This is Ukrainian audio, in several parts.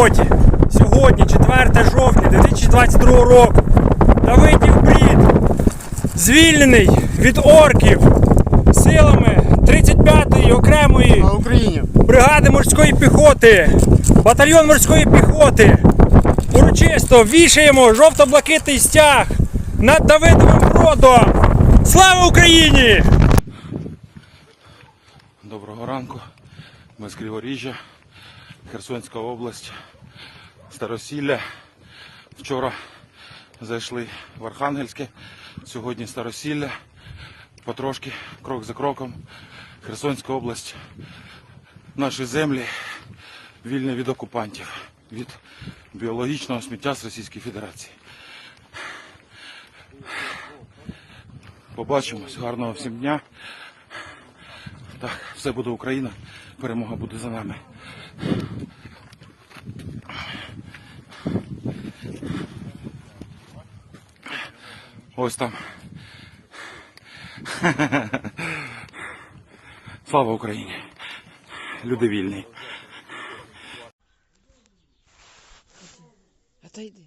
роботі. Сьогодні, 4 жовтня 2022 року. Давидів Брід звільнений від орків силами 35-ї окремої бригади морської піхоти, батальйон морської піхоти. Урочисто вішаємо жовто-блакитний стяг над Давидовим бродом. Слава Україні! Доброго ранку. Ми з Криворіжжя, Херсонська область, Старосілля. Вчора зайшли в Архангельське, сьогодні Старосілля. Потрошки, крок за кроком. Херсонська область, наші землі вільні від окупантів, від біологічного сміття з Російської Федерації. Побачимось. Гарного всім дня. Так, все буде Україна, перемога буде за нами. Ось там. Слава Україні! Люди вільні. Отойди.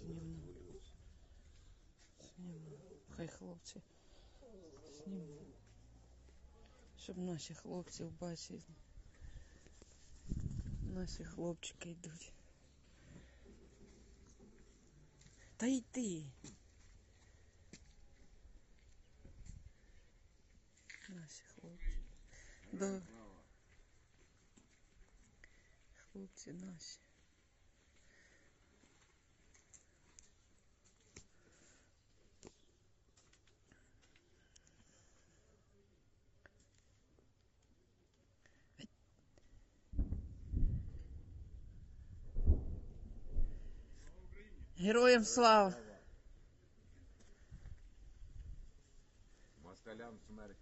Зніму. Зніму. Хай хлопці зніму. Щоб наші хлопці бачили. Наші хлопчики йдуть. Та йди. Наші хлопці. Да. Хлопці наші. Героям слава! Москалям смерть.